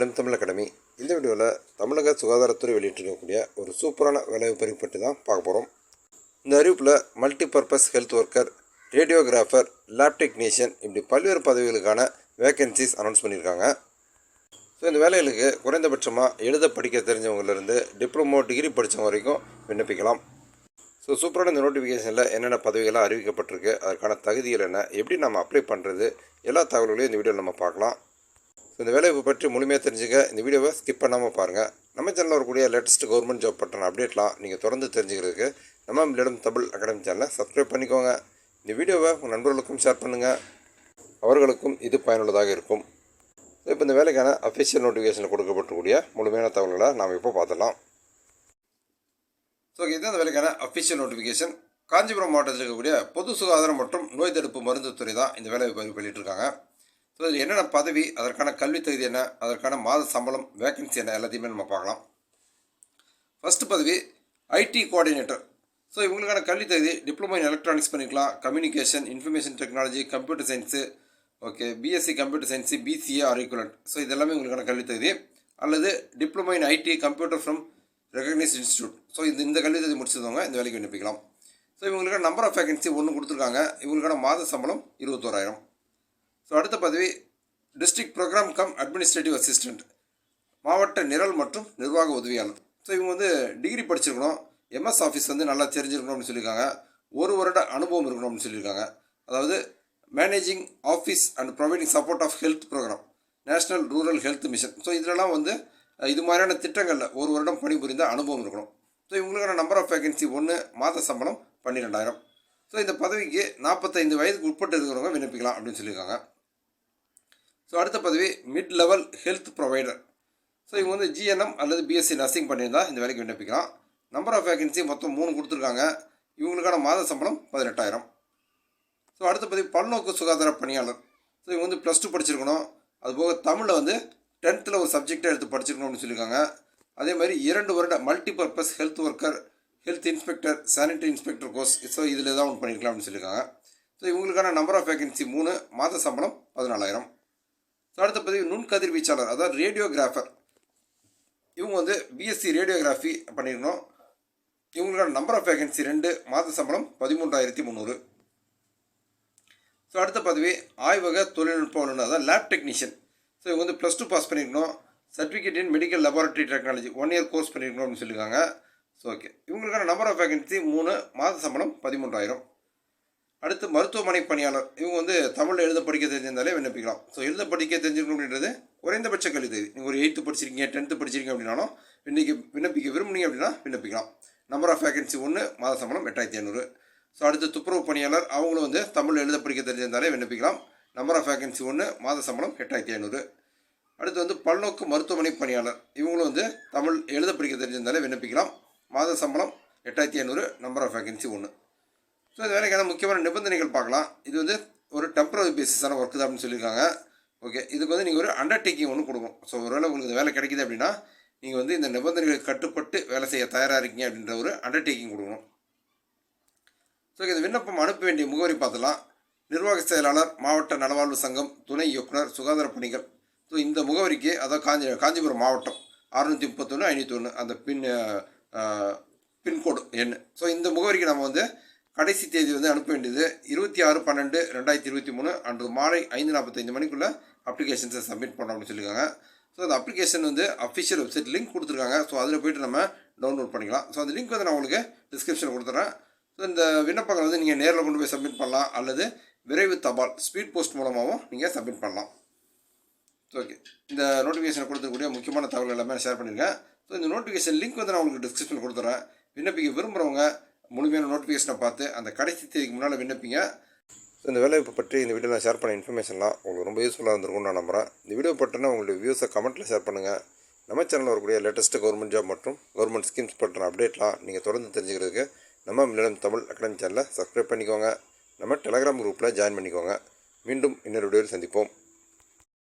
மிளம் Tamil academy. இந்த வீடியோவில் தமிழக சுகாதாரத்துறை வெளியிட்டிருக்கக்கூடிய ஒரு சூப்பரான வேலைவாய்ப்பு அறிவிப்பு பற்றி தான் பார்க்க போகிறோம் இந்த அறிவிப்பில் multipurpose health worker radiographer lab technician இப்படி பல்வேறு பதவிகளுக்கான வேகன்சிஸ் அனௌன்ஸ் பண்ணியிருக்காங்க. ஸோ இந்த வேலைகளுக்கு குறைந்தபட்சமாக எழுத படிக்க தெரிஞ்சவங்கலேருந்து டிப்ளமோ டிகிரி படித்தவங்க வரைக்கும் விண்ணப்பிக்கலாம். ஸோ சூப்பரான இந்த நோட்டிஃபிகேஷனில் என்னென்ன பதவிகளாக அறிவிக்கப்பட்டிருக்கு அதற்கான தகுதிகள் என்ன எப்படி நம்ம அப்ளை பண்ணுறது எல்லா தகவல்களையும் இந்த வீடியோவில் நம்ம பார்க்கலாம். இந்த வேலைவாய்ப்பு பற்றி முழுமையாக தெரிஞ்சுக்க இந்த வீடியோவை ஸ்கிப் பண்ணாமல் பாருங்கள் நம்ம சேனலில் வரக்கூடிய லேட்டஸ்ட் கவர்மெண்ட் ஜாப் பற்றின அப்டேட்லாம் நீங்கள் தொடர்ந்து தெரிஞ்சுக்கிறதுக்கு நம்ம மில்லிடம் தமிழ் அகாடமி சேனலை சப்ஸ்கிரைப் பண்ணிக்கோங்க. இந்த வீடியோவை உங்கள் நண்பர்களுக்கும் ஷேர் பண்ணுங்கள் அவர்களுக்கும் இது பயனுள்ளதாக இருக்கும். இப்போ இந்த வேலைக்கான அஃபிஷியல் நோட்டிஃபிகேஷனில் கொடுக்கப்பட்டக்கூடிய முழுமையான தகவல்களை நாம் இப்போ பார்த்துடலாம். ஸோ இதுதான் அந்த வேலைக்கான அஃபிஷியல் நோட்டிஃபிகேஷன் காஞ்சிபுரம் மாவட்டத்தில் இருக்கக்கூடிய பொது சுகாதாரம் மற்றும் நோய் தடுப்பு மருந்து துறை தான் இந்த வேலை பண்ணிகிட்டு வெளியிட்டிருக்காங்க ஸோ இதில் என்னென்ன பதவி அதற்கான கல்வி தகுதி என்ன அதற்கான மாத சம்பளம் வேகன்சி என்ன எல்லாத்தையுமே நம்ம பார்க்கலாம். ஃபஸ்ட்டு பதவி ஐடி கோஆர்டினேட்டர் ஸோ இவங்களுக்கான கல்வி தகுதி டிப்ளமோ இன் எலக்ட்ரானிக்ஸ் பண்ணிக்கலாம். Communication information technology computer science okay BSc computer science BCA or equivalent so இது எல்லாமே உங்களுக்கான கல்வி தகுதி. அல்லது diploma in IT computer from recognise institute so இந்த இந்த கல்வி தகுதி முடிச்சதவங்க இந்த வேலைக்கு விண்ணப்பிக்கலாம். ஸோ இவங்களுக்கான நம்பர் ஆஃப் வேகன்சி ஒன்று கொடுத்துருக்காங்க. இவங்களுக்கான மாத சம்பளம் இருபத்தோராயிரம். ஸோ அடுத்த பதவி district program cum administrative assistant மாவட்ட நிரல் மற்றும் நிர்வாக உதவியாளர். ஸோ இவங்க வந்து டிகிரி படிச்சிருக்கணும். எம்எஸ் ஆஃபீஸ் வந்து நல்லா தெரிஞ்சிருக்கணும் அப்படின்னு சொல்லியிருக்காங்க. ஒரு வருட அனுபவம் இருக்கணும் அப்படின்னு சொல்லியிருக்காங்க. அதாவது managing office and providing support of health program national rural health mission so இதிலலாம் வந்து இது மாதிரியான திட்டங்களில் ஒரு வருடம் பணிபுரிந்த அனுபவம் இருக்கணும். ஸோ இவங்களுக்கான நம்பர் ஆஃப் வேகன்சி ஒன்று மாத சம்பளம் பன்னிரெண்டாயிரம். ஸோ இந்த பதவிக்கு நாற்பத்தைந்து வயதுக்கு உட்பட்டு இருக்கிறவங்க விண்ணப்பிக்கலாம் அப்படின்னு சொல்லியிருக்காங்க. ஸோ அடுத்த பதவி mid level health provider so இவங்க வந்து ஜிஎன்எம் அல்லது பிஎஸ்சி நர்சிங் பண்ணியிருந்தால் இந்த வேலைக்கு விண்ணப்பிக்கலாம். நம்பர் ஆஃப் வேகன்சி மொத்தம் மூணு கொடுத்துருக்காங்க. இவங்களுக்கான மாத சம்பளம் பதினெட்டாயிரம். ஸோ அடுத்த பதவி பல்நோக்கு சுகாதார பணியாளர். ஸோ இவங்க வந்து ப்ளஸ் டூ படிச்சிருக்கணும். அதுபோக தமிழில் வந்து டென்த்தில் ஒரு சப்ஜெக்டாக எடுத்து படிச்சிருக்கணும்னு சொல்லியிருக்காங்க. அதே மாதிரி இரண்டு வருட multipurpose health worker health inspector sanitary inspector course so இதில் தான் ஒன்று பண்ணியிருக்கலாம்னு சொல்லியிருக்காங்க. ஸோ இவங்களுக்கான நம்பர் ஆஃப் வேகன்சி மூணு மாத சம்பளம் பதினாலாயிரம். அடுத்த பதவி நுண்கதிர்வீச்சாளர் அதாவது ரேடியோகிராஃபர் இவங்க வந்து பிஎஸ்சி ரேடியோகிராஃபி பண்ணியிருக்கணும் இவங்களுக்கான நம்பர் ஆஃப் வேகன்சி ரெண்டு மாத சம்பளம் பதிமூன்றாயிரத்தி முந்நூறு. ஸோ அடுத்த பதவி ஆய்வக தொழில்நுட்ப வல்லுநர் அதாவது லேப் டெக்னீஷியன் ஸோ இவங்க வந்து ப்ளஸ் டூ பாஸ் பண்ணியிருக்கணும் certificate in medical laboratory technology one year course பண்ணியிருக்கணும் அப்படின்னு சொல்லியிருக்காங்க. ஸோ ஓகே இவங்களுக்கான நம்பர் ஆஃப் வேகன்சி மூணு மாத சம்பளம் பதிமூன்றாயிரம். அடுத்து மருத்துவமனை பணியாளர். இவங்க வந்து தமிழில் எழுத படிக்க தெரிஞ்சிருந்தாலே விண்ணப்பிக்கலாம். ஸோ எழுத படிக்க தெரிஞ்சிருக்கணும் அப்படின்றது குறைந்தபட்ச கல்வி. தகுதி நீங்கள் ஒரு எயித்து படிச்சிருக்கீங்க டென்த்து படிச்சிருக்கீங்க அப்படின்னாலும் இன்றைக்கி விண்ணப்பிக்க விரும்புனீங்க அப்படின்னா விண்ணப்பிக்கலாம். நம்பர் ஆஃப் வேகன்சி ஒன்று மாத சம்பளம் எட்டாயிரத்தி ஐநூறு. ஸோ அடுத்து துப்புரவு பணியாளர் அவங்களும் வந்து தமிழ் எழுத படிக்க தெரிஞ்சிருந்தாலே விண்ணப்பிக்கலாம். நம்பர் ஆஃப் வேகன்சி ஒன்று மாத சம்பளம் எட்டாயிரத்தி ஐநூறு. அடுத்து வந்து பல்நோக்கு மருத்துவமனை பணியாளர் இவங்களும் வந்து தமிழ் எழுத படிக்க தெரிஞ்சிருந்தாலே விண்ணப்பிக்கலாம். மாத சம்பளம் எட்டாயிரத்தி ஐநூறு நம்பர் ஆஃப் வேகன்சி ஒன்று ஸோ இந்த வேலைக்கான முக்கியமான நிபந்தனைகள் பார்க்கலாம். இது வந்து ஒரு டெம்பரரி பேசிஸான ஒர்க் தான் அப்படின்னு சொல்லியிருக்காங்க. ஓகே இதுக்கு வந்து நீங்கள் ஒரு அண்டர்டேக்கிங் ஒன்று கொடுக்கும் ஸோ ஒருவேளை உங்களுக்கு இந்த வேலை கிடைக்குது அப்படின்னா நீங்கள் வந்து இந்த நிபந்தனைகளுக்கு கட்டுப்பட்டு வேலை செய்ய தயாராக இருக்கீங்க அப்படின்ற ஒரு அண்டர்டேக்கிங் கொடுக்கணும். ஸோ இந்த விண்ணப்பம் அனுப்ப வேண்டிய முகவரி பார்த்தலாம் நிர்வாக செயலாளர் மாவட்ட நலவாழ்வு சங்கம் துணை இயக்குனர் சுகாதார பணிகள். ஸோ இந்த முகவரிக்கு அதாவது காஞ்சி காஞ்சிபுரம் மாவட்டம் அறுநூற்றி முப்பத்தொன்று ஐநூற்றி ஒன்று அந்த பின் பின்கோடு எண். ஸோ இந்த முகவரிக்கு நம்ம வந்து கடைசி தேதி வந்து அனுப்ப வேண்டியது இருபத்தி ஆறு பன்னெண்டு ரெண்டாயிரத்தி இருபத்தி மூணு அன்று மாலை ஐந்து நாற்பத்தைந்து மணிக்குள்ளே அப்ளிகேஷன்ஸை சப்மிட் பண்ணோம் அப்படின்னு சொல்லியிருக்காங்க. ஸோ அந்த அப்ளிகேஷன் வந்து அஃபிஷியல் வெப்சைட் லிங்க் கொடுத்துருக்காங்க. ஸோ அதில் போயிட்டு நம்ம டவுன்லோட் பண்ணிக்கலாம். ஸோ அந்த லிங்க் வந்து நான் உங்களுக்கு டிஸ்கிரிப்ஷனில் கொடுத்துறேன். ஸோ இந்த விண்ணப்பங்கள் வந்து நீங்கள் நேரில் கொண்டு போய் சப்மிட் பண்ணலாம். அல்லது விரைவு தபால் ஸ்பீட் போஸ்ட் மூலமாகவும் நீங்கள் சப்மிட் பண்ணலாம். ஓகே இந்த நோட்டிஃபிகேஷன் கொடுத்துக்கூடிய முக்கியமான தகவல் எல்லாமே ஷேர் பண்ணியிருக்கேன். ஸோ இந்த நோட்டிஃபிகேஷன் லிங்க் வந்து நான் உங்களுக்கு டிஸ்கிரிப்ஷனில் கொடுத்துறேன். விண்ணப்பிக்க விரும்புகிறவங்க முழுமையான நோட்டிஃபிகேஷனை பார்த்து அந்த கடைசி தேதிக்கு முன்னால் விண்ணப்பிங்க. ஸோ இந்த வேலைவாய்ப்பு பற்றி இந்த வீடியோ நான் ஷேர் பண்ண இன்ஃபர்மேஷன்லாம் உங்களுக்கு ரொம்ப யூஸ்ஃபுல்லாக இருந்திருக்கும் நான் நம்புகிறேன் இந்த வீடியோ பற்றினா உங்களுடைய வியூஸை கமெண்ட்டில் ஷேர் பண்ணுங்கள் நம்ம சேனலில் வரக்கூடிய லேட்டஸ்ட்டு கவர்மெண்ட் ஜாப் மற்றும் கவர்மெண்ட் ஸ்கீம்ஸ் பற்றின அப்டேட்லாம் நீங்கள் தொடர்ந்து தெரிஞ்சுக்கிறதுக்கு நம்ம மில்லியம் தமிழ் அகாடமி சேனலை சப்ஸ்கிரைப் பண்ணிக்கோங்க. நம்ம டெலகிராம் குரூப்பில் ஜாயின் பண்ணிக்கோங்க. மீண்டும் இன்னொரு வீடியோவில் சந்திப்போம்.